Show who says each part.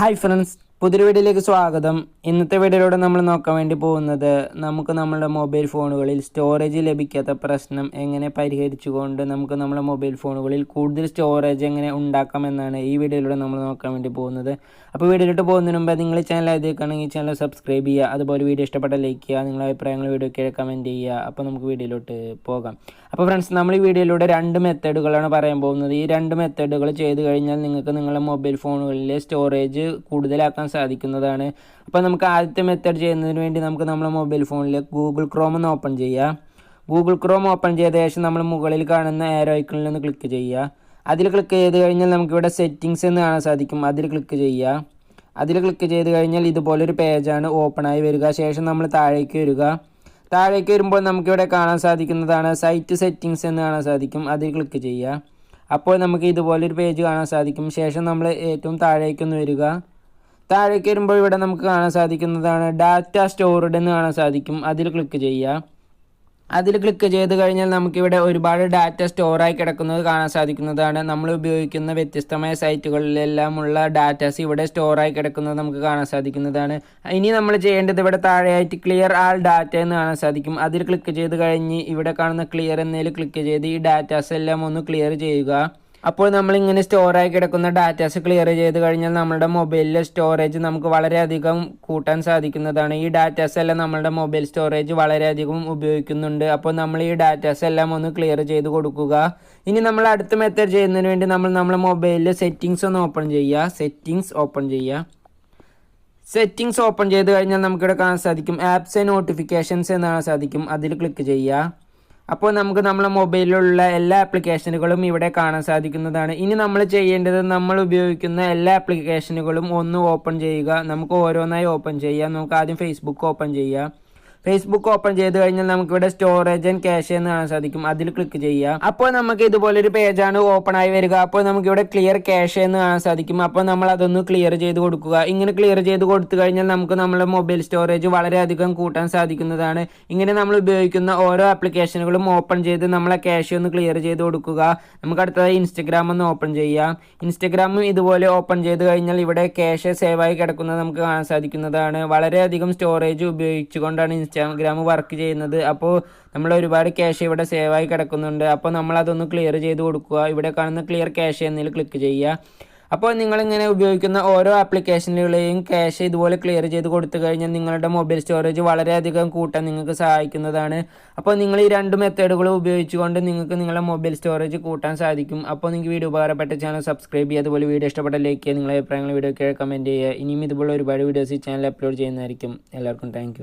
Speaker 1: Hi friends പുതിയൊരു വീഡിയോയിലേക്ക് സ്വാഗതം. ഇന്നത്തെ വീഡിയോയിലൂടെ നമ്മൾ നോക്കാൻ വേണ്ടി പോകുന്നത് നമുക്ക് നമ്മുടെ മൊബൈൽ ഫോണുകളിൽ സ്റ്റോറേജ് ലഭിക്കാത്ത പ്രശ്നം എങ്ങനെ പരിഹരിച്ചുകൊണ്ട് നമുക്ക് നമ്മുടെ മൊബൈൽ ഫോണുകളിൽ കൂടുതൽ സ്റ്റോറേജ് എങ്ങനെ ഉണ്ടാക്കാം എന്നാണ് ഈ വീഡിയോയിലൂടെ നമ്മൾ നോക്കാൻ വേണ്ടി പോകുന്നത്. അപ്പോൾ വീഡിയോയിലോട്ട് പോകുന്നതിന് മുമ്പ് നിങ്ങൾ ചാനൽ ആദ്യമാണെങ്കിൽ ചാനൽ സബ്സ്ക്രൈബ് ചെയ്യുക. അതുപോലെ വീഡിയോ ഇഷ്ടപ്പെട്ട ലൈക്ക് ചെയ്യുക. നിങ്ങളുടെ അഭിപ്രായങ്ങൾ വീഡിയോ വീഡിയോയ്ക്ക് കമന്റ് ചെയ്യുക. അപ്പോൾ നമുക്ക് വീഡിയോയിലോട്ട് പോകാം. അപ്പോൾ ഫ്രണ്ട്സ് നമ്മൾ ഈ വീഡിയോയിലൂടെ രണ്ട് മെത്തേഡുകളാണ് പറയാൻ പോകുന്നത്. ഈ രണ്ട് മെത്തേഡുകൾ ചെയ്ത് കഴിഞ്ഞാൽ നിങ്ങൾക്ക് നിങ്ങളുടെ മൊബൈൽ ഫോണുകളിലെ സ്റ്റോറേജ് കൂടുതലാക്കാൻ സാധിക്കുന്നതാണ്. അപ്പോൾ നമുക്ക് ആദ്യത്തെ മെത്തേഡ് ചെയ്യുന്നതിന് വേണ്ടി നമുക്ക് നമ്മുടെ മൊബൈൽ ഫോണിൽ ഗൂഗിൾ ക്രോം ഒന്ന് ഓപ്പൺ ചെയ്യാം. ഗൂഗിൾ ക്രോം ഓപ്പൺ ചെയ്ത ശേഷം നമ്മൾ മുകളിൽ കാണുന്ന ആരോ ഐക്കണിൽ ഒന്ന് ക്ലിക്ക് ചെയ്യുക അതിൽ ക്ലിക്ക് ചെയ്ത് കഴിഞ്ഞാൽ നമുക്കിവിടെ സെറ്റിങ്സ് എന്ന് കാണാൻ സാധിക്കും. അതിൽ ക്ലിക്ക് ചെയ്യുക അതിൽ ക്ലിക്ക് ചെയ്ത് കഴിഞ്ഞാൽ ഇതുപോലൊരു പേജാണ് ഓപ്പൺ ആയി വരിക. ശേഷം നമ്മൾ താഴേക്ക് വരിക. താഴേക്ക് വരുമ്പോൾ നമുക്കിവിടെ കാണാൻ സാധിക്കുന്നതാണ് സൈറ്റ് സെറ്റിങ്സ് എന്ന് കാണാൻ സാധിക്കും. അതിൽ ക്ലിക്ക് ചെയ്യുക അപ്പോൾ നമുക്ക് ഇതുപോലൊരു പേജ് കാണാൻ സാധിക്കും. ശേഷം നമ്മൾ ഏറ്റവും താഴേക്കൊന്ന് വരിക. താഴേക്ക് വരുമ്പോൾ ഇവിടെ നമുക്ക് കാണാൻ സാധിക്കുന്നതാണ് ഡാറ്റ സ്റ്റോർഡ് എന്ന് കാണാൻ സാധിക്കും. അതിൽ ക്ലിക്ക് ചെയ്യുക. അതിൽ ക്ലിക്ക് ചെയ്ത് കഴിഞ്ഞാൽ നമുക്കിവിടെ ഒരുപാട് ഡാറ്റ സ്റ്റോറായി കിടക്കുന്നത് കാണാൻ സാധിക്കുന്നതാണ്. നമ്മൾ ഉപയോഗിക്കുന്ന വ്യത്യസ്തമായ സൈറ്റുകളിലെല്ലാമുള്ള ഡാറ്റാസ് ഇവിടെ സ്റ്റോറായി കിടക്കുന്നത് നമുക്ക് കാണാൻ സാധിക്കുന്നതാണ്. ഇനി നമ്മൾ ചെയ്യേണ്ടത് ഇവിടെ താഴെയായിട്ട് ക്ലിയർ ആൾ ഡാറ്റ എന്ന് കാണാൻ സാധിക്കും. അതിൽ ക്ലിക്ക് ചെയ്ത് കഴിഞ്ഞ് ഇവിടെ കാണുന്ന ക്ലിയർ എന്നതിൽ ക്ലിക്ക് ചെയ്ത് ഈ ഡാറ്റാസ് എല്ലാം ഒന്ന് ക്ലിയർ ചെയ്യുക. അപ്പോൾ നമ്മൾ ഇങ്ങനെ സ്റ്റോറായി കിടക്കുന്ന ഡാറ്റാസ് ക്ലിയർ ചെയ്ത് കഴിഞ്ഞാൽ നമ്മുടെ മൊബൈലിലെ സ്റ്റോറേജ് നമുക്ക് വളരെയധികം കൂട്ടാൻ സാധിക്കുന്നതാണ്. ഈ ഡാറ്റാസ് എല്ലാം നമ്മുടെ മൊബൈൽ സ്റ്റോറേജ് വളരെയധികം ഉപയോഗിക്കുന്നുണ്ട്. അപ്പോൾ നമ്മൾ ഈ ഡാറ്റാസ് എല്ലാം ഒന്ന് ക്ലിയർ ചെയ്ത് കൊടുക്കുക. ഇനി നമ്മൾ അടുത്ത മെത്തേഡ് ചെയ്യുന്നതിന് വേണ്ടി നമ്മൾ നമ്മുടെ മൊബൈലിലെ സെറ്റിങ്സ് ഒന്ന് ഓപ്പൺ ചെയ്യുക. സെറ്റിങ്സ് ഓപ്പൺ ചെയ്യുക. സെറ്റിങ്സ് ഓപ്പൺ ചെയ്ത് കഴിഞ്ഞാൽ നമുക്കിവിടെ കാണാൻ സാധിക്കും. ആപ്സ് ആൻഡ് നോട്ടിഫിക്കേഷൻസ് എന്നാണ് സാധിക്കും. അതിൽ ക്ലിക്ക് ചെയ്യുക. അപ്പോൾ നമുക്ക് നമ്മുടെ മൊബൈലിലുള്ള എല്ലാ ആപ്ലിക്കേഷനുകളും ഇവിടെ കാണാൻ സാധിക്കുന്നതാണ്. ഇനി നമ്മൾ ചെയ്യേണ്ടത് നമ്മൾ ഉപയോഗിക്കുന്ന എല്ലാ ആപ്ലിക്കേഷനുകളും ഒന്ന് ഓപ്പൺ ചെയ്യുക. നമുക്ക് ഓരോന്നായി ഓപ്പൺ ചെയ്യാം. നമുക്ക് ആദ്യം ഫേസ്ബുക്ക് ഓപ്പൺ ചെയ്യാം. ഫേസ്ബുക്ക് ഓപ്പൺ ചെയ്ത് കഴിഞ്ഞാൽ നമുക്ക് ഇവിടെ സ്റ്റോറേജ് ആൻഡ് ക്യാഷ് എന്ന് കാണാൻ സാധിക്കും. അതിൽ ക്ലിക്ക് ചെയ്യുക. അപ്പോൾ നമുക്ക് ഇതുപോലെ ഒരു പേജാണ് ഓപ്പൺ ആയി വരിക. അപ്പോൾ നമുക്ക് ഇവിടെ ക്ലിയർ ക്യാഷ് എന്ന് കാണാൻ സാധിക്കും. അപ്പോൾ നമ്മൾ അതൊന്ന് ക്ലിയർ ചെയ്ത് കൊടുക്കുക. ഇങ്ങനെ ക്ലിയർ ചെയ്ത് കൊടുത്തു കഴിഞ്ഞാൽ നമുക്ക് നമ്മുടെ മൊബൈൽ സ്റ്റോറേജ് വളരെയധികം കൂട്ടാൻ സാധിക്കുന്നതാണ്. ഇങ്ങനെ നമ്മൾ ഉപയോഗിക്കുന്ന ഓരോ ആപ്ലിക്കേഷനുകളും ഓപ്പൺ ചെയ്ത് നമ്മളെ ക്യാഷ് ഒന്ന് ക്ലിയർ ചെയ്ത് കൊടുക്കുക. നമുക്ക് അടുത്തതായി ഇൻസ്റ്റഗ്രാം ഒന്ന് ഓപ്പൺ ചെയ്യാം ഇൻസ്റ്റഗ്രാമും ഇതുപോലെ ഓപ്പൺ ചെയ്ത് കഴിഞ്ഞാൽ ഇവിടെ ക്യാഷ് സേവായി കിടക്കുന്നത് നമുക്ക് കാണാൻ സാധിക്കുന്നതാണ്. വളരെയധികം സ്റ്റോറേജ് ഉപയോഗിച്ചുകൊണ്ടാണ് ഇൻസ്റ്റാഗ്രാം വർക്ക് ചെയ്യുന്നത്. അപ്പോൾ നമ്മൾ ഒരുപാട് ക്യാഷ് ഇവിടെ സേവ് ആയി കിടക്കുന്നുണ്ട്. അപ്പോൾ നമ്മൾ അതൊന്ന് ക്ലിയർ ചെയ്ത് കൊടുക്കുക. ഇവിടെ കാണുന്ന ക്ലിയർ ക്യാഷ് എന്നതിൽ ക്ലിക്ക് ചെയ്യുക. അപ്പോൾ നിങ്ങളിങ്ങനെ ഉപയോഗിക്കുന്ന ഓരോ ആപ്ലിക്കേഷനുകളെയും ക്യാഷ് ഇതുപോലെ ക്ലിയർ ചെയ്ത് കൊടുത്തു കഴിഞ്ഞാൽ നിങ്ങളുടെ മൊബൈൽ സ്റ്റോറേജ് വളരെയധികം കൂട്ടാൻ നിങ്ങൾക്ക് സഹായിക്കുന്നതാണ്. അപ്പോൾ നിങ്ങൾ ഈ രണ്ട് മെത്തേഡുകളും ഉപയോഗിച്ചുകൊണ്ട് നിങ്ങൾക്ക് നിങ്ങളുടെ മൊബൈൽ സ്റ്റോറേജ് കൂട്ടാൻ സാധിക്കും. അപ്പോൾ നിങ്ങൾക്ക് വീഡിയോ ഉപകാരപ്പെട്ട ചാനൽ സബ്സ്ക്രൈബ് ചെയ്യുക. അതുപോലെ വീഡിയോ ഇഷ്ടപ്പെട്ട ലൈക്ക് ചെയ്യുക. നിങ്ങളുടെ അഭിപ്രായങ്ങൾ വീഡിയോ കമന്റ് ചെയ്യുക. ഇനിയും ഇതുപോലെ ഒരുപാട് വീഡിയോസ് ഈ ചാനൽ അപ്ലോഡ് ചെയ്യുന്നതായിരിക്കും. എല്ലാവർക്കും താങ്ക്